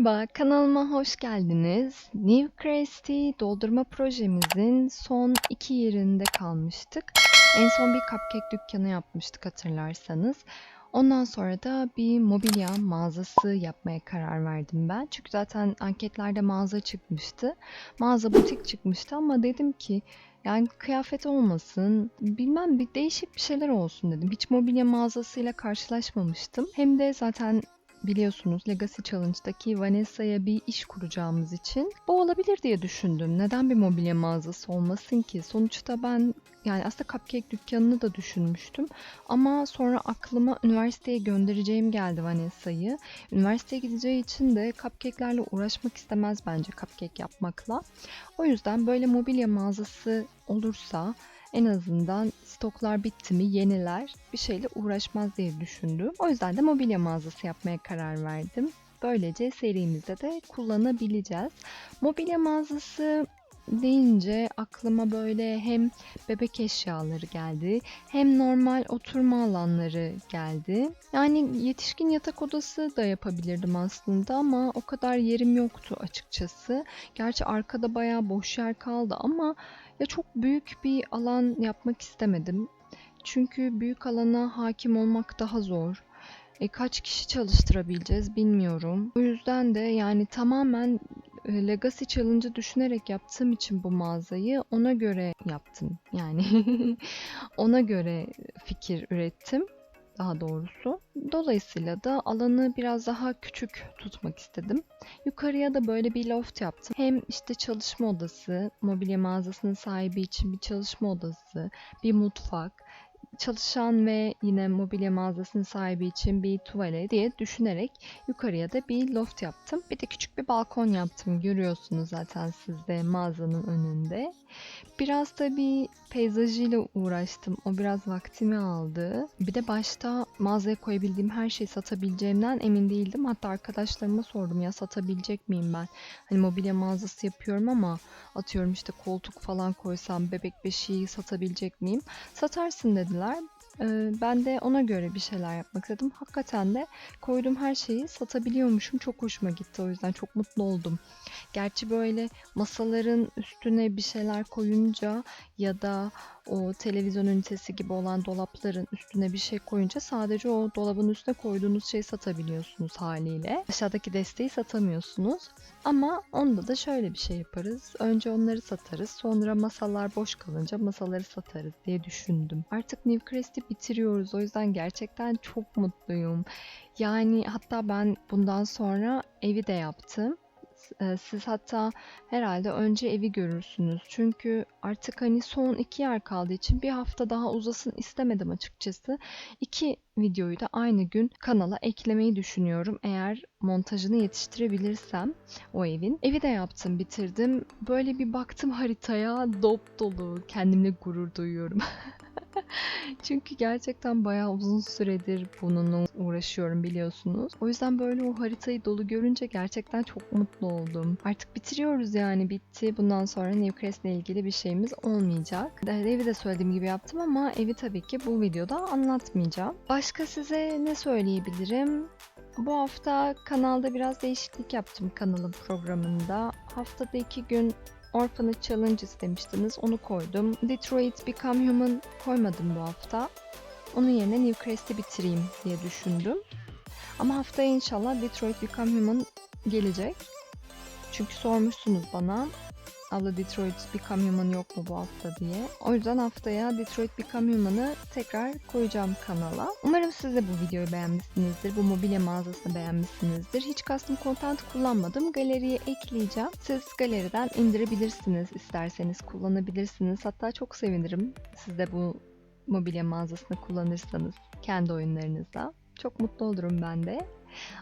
Merhaba, kanalıma hoş geldiniz. New Cresty doldurma projemizin son iki yerinde kalmıştık. En son bir cupcake dükkanı yapmıştık hatırlarsanız. Ondan sonra da bir mobilya mağazası yapmaya karar verdim ben. Çünkü zaten anketlerde mağaza çıkmıştı. Mağaza butik çıkmıştı ama dedim ki yani kıyafet olmasın, bilmem bir değişik bir şeyler olsun dedim. Hiç mobilya mağazasıyla karşılaşmamıştım. Hem de zaten biliyorsunuz Legacy Challenge'daki Vanessa'ya bir iş kuracağımız için bu olabilir diye düşündüm. Neden bir mobilya mağazası olmasın ki? Sonuçta ben yani aslında cupcake dükkanını da düşünmüştüm. Ama sonra aklıma üniversiteye göndereceğim geldi Vanessa'yı. Üniversiteye gideceği için de cupcake'lerle uğraşmak istemez bence cupcake yapmakla. O yüzden böyle mobilya mağazası olursa en azından stoklar bitti mi yeniler bir şeyle uğraşmaz diye düşündüm. O yüzden de mobilya mağazası yapmaya karar verdim. Böylece serimizde de kullanabileceğiz. Mobilya mağazası deyince aklıma böyle hem bebek eşyaları geldi hem normal oturma alanları geldi. Yani yetişkin yatak odası da yapabilirdim aslında ama o kadar yerim yoktu açıkçası. Gerçi arkada bayağı boş yer kaldı ama ya çok büyük bir alan yapmak istemedim. Çünkü büyük alana hakim olmak daha zor. E, kaç kişi çalıştırabileceğiz bilmiyorum. O yüzden de yani tamamen Legacy Challenge'ı düşünerek yaptığım için bu mağazayı ona göre yaptım. Yani ona göre fikir ürettim daha doğrusu. Dolayısıyla da alanı biraz daha küçük tutmak istedim. Yukarıya da böyle bir loft yaptım. Hem işte çalışma odası, mobilya mağazasının sahibi için bir çalışma odası, bir mutfak, çalışan ve yine mobilya mağazasının sahibi için bir tuvalet diye düşünerek yukarıya da bir loft yaptım. Bir de küçük bir balkon yaptım. Görüyorsunuz zaten siz de mağazanın önünde. Biraz da bir peyzajıyla uğraştım. O biraz vaktimi aldı. Bir de başta mağazaya koyabildiğim her şeyi satabileceğimden emin değildim. Hatta arkadaşlarıma sordum ya satabilecek miyim ben? Hani mobilya mağazası yapıyorum ama atıyorum işte koltuk falan koysam bebek beşiği satabilecek miyim? Satarsın dediler. Ben de ona göre bir şeyler yapmak istedim. Hakikaten de koyduğum her şeyi satabiliyormuşum. Çok hoşuma gitti. O yüzden çok mutlu oldum. Gerçi böyle masaların üstüne bir şeyler koyunca ya da o televizyon ünitesi gibi olan dolapların üstüne bir şey koyunca sadece o dolabın üstüne koyduğunuz şeyi satabiliyorsunuz haliyle. Aşağıdaki desteği satamıyorsunuz. Ama onda da şöyle bir şey yaparız. Önce onları satarız. Sonra masalar boş kalınca masaları satarız diye düşündüm. Artık New Crest'i bitiriyoruz. O yüzden gerçekten çok mutluyum. Yani hatta ben bundan sonra evi de yaptım. Eee, Siz hatta herhalde önce evi görürsünüz. Çünkü artık hani son iki yer kaldığı için bir hafta daha uzasın istemedim açıkçası. İki videoyu da aynı gün kanala eklemeyi düşünüyorum. Eğer montajını yetiştirebilirsem o evin. Evi de yaptım, bitirdim. Böyle bir baktım haritaya dop dolu. Kendimle gurur duyuyorum. Çünkü gerçekten bayağı uzun süredir bununla uğraşıyorum biliyorsunuz. O yüzden böyle o haritayı dolu görünce gerçekten çok mutlu oldum. Artık bitiriyoruz yani bitti. Bundan sonra Newcastle ile ilgili bir şeyimiz olmayacak. Evi de söylediğim gibi yaptım ama evi tabii ki bu videoda anlatmayacağım. Başka size ne söyleyebilirim? Bu hafta kanalda biraz değişiklik yaptım kanalın programında. Haftada iki gün Orphanage Challenge istemiştiniz. Onu koydum. Detroit Become Human koymadım bu hafta. Onun yerine New Crest'i bitireyim diye düşündüm. Ama haftaya inşallah Detroit Become Human gelecek. Çünkü sormuşsunuz bana. Abla Detroit Become Human yok mu bu hafta diye. O yüzden haftaya Detroit Become Human'ı tekrar koyacağım kanala. Umarım siz de bu videoyu beğenmişsinizdir. Bu mobilya mağazasını beğenmişsinizdir. Hiç custom content kullanmadım. Galeriye ekleyeceğim. Siz galeriden indirebilirsiniz. isterseniz kullanabilirsiniz. Hatta çok sevinirim siz de bu mobilya mağazasını kullanırsanız kendi oyunlarınızda. Çok mutlu olurum ben de.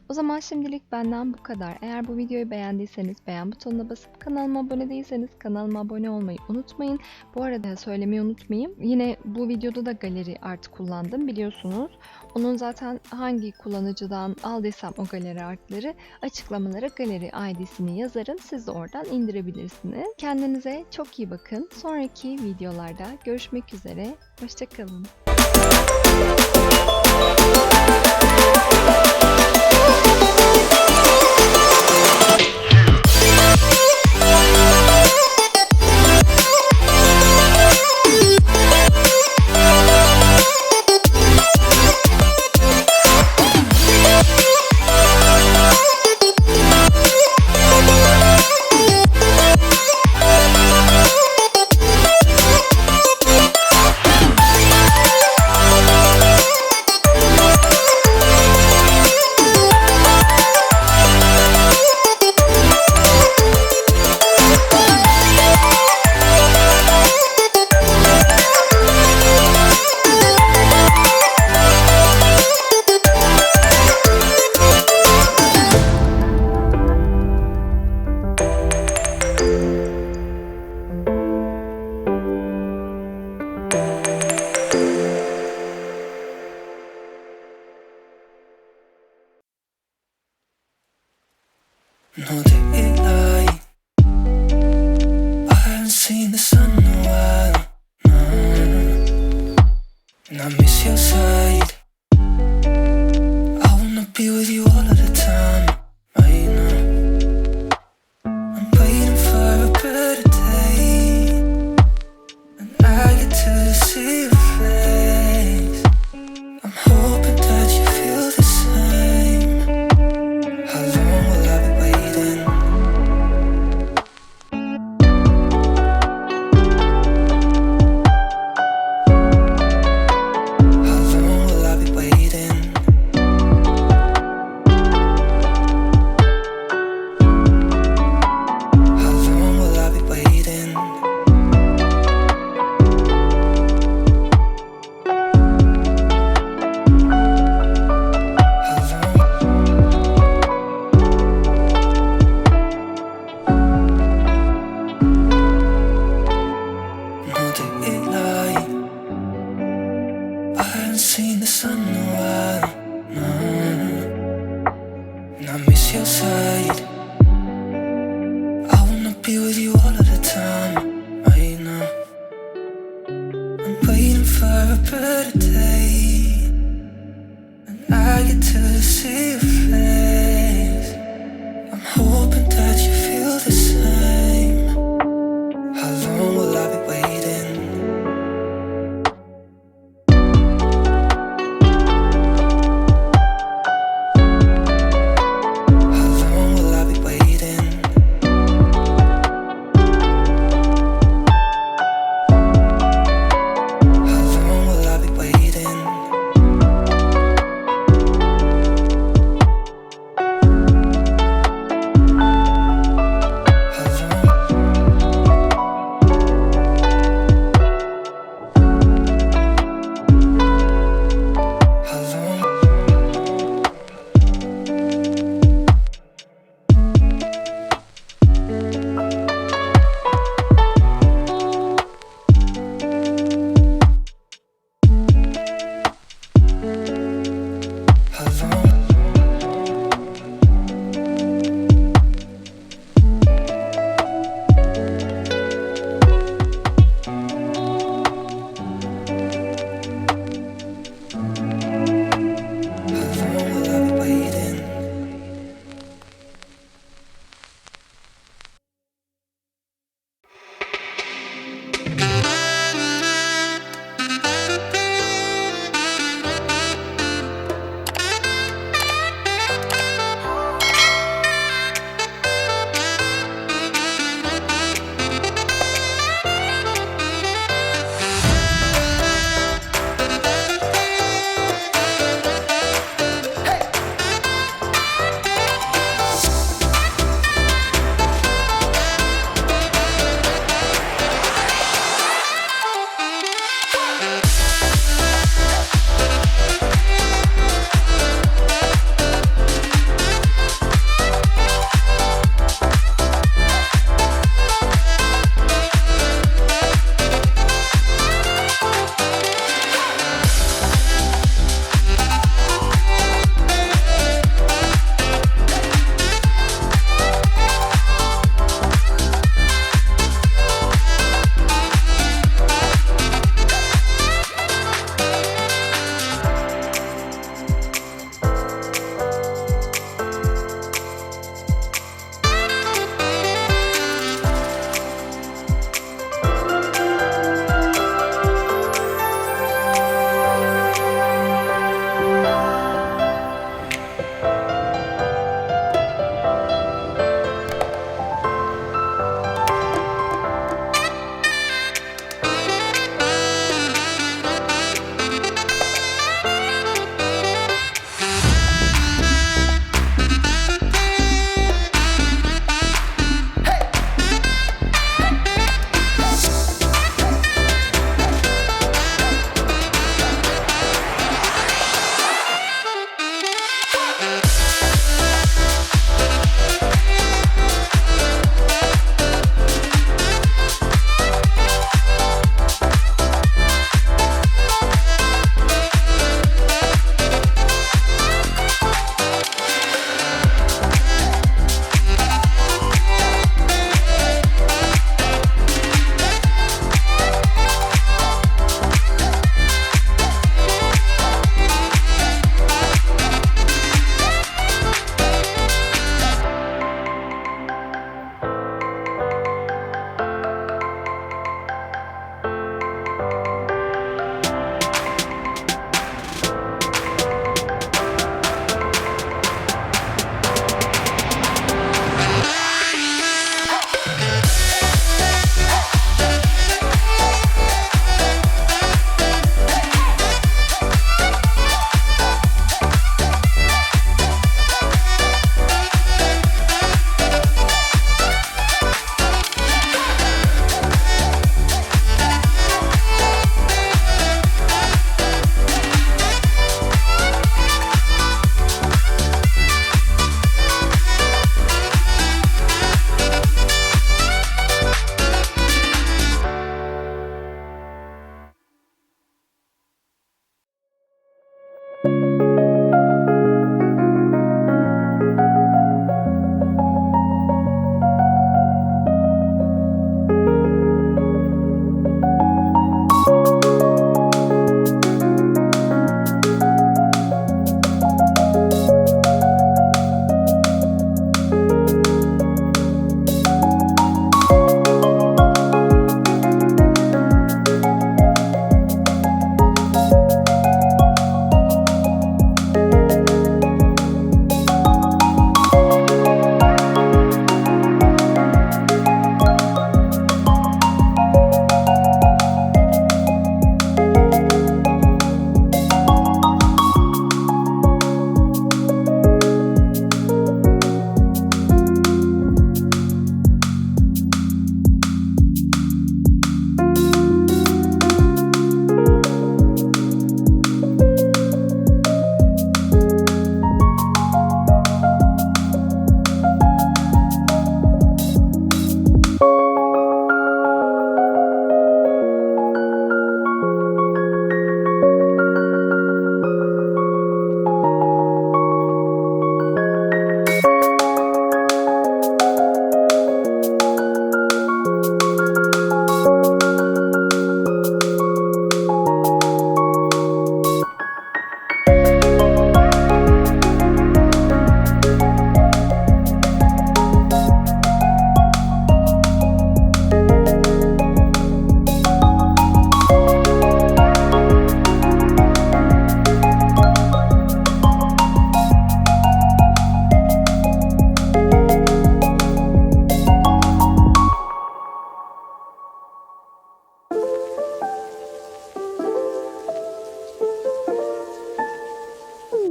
O zaman şimdilik benden bu kadar. Eğer bu videoyu beğendiyseniz beğen butonuna basıp kanalıma abone değilseniz kanalıma abone olmayı unutmayın. Bu arada söylemeyi unutmayayım. Yine bu videoda da galeri art kullandım biliyorsunuz. Onun zaten hangi kullanıcıdan aldıysam o galeri artları açıklamalara galeri ID'sini yazarım. Siz de oradan indirebilirsiniz. Kendinize çok iyi bakın. Sonraki videolarda görüşmek üzere. Hoşçakalın. No te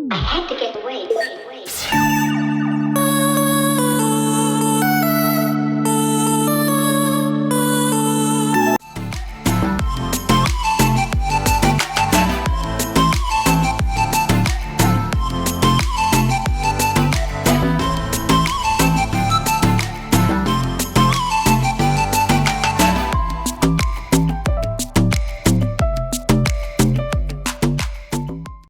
I had to get away.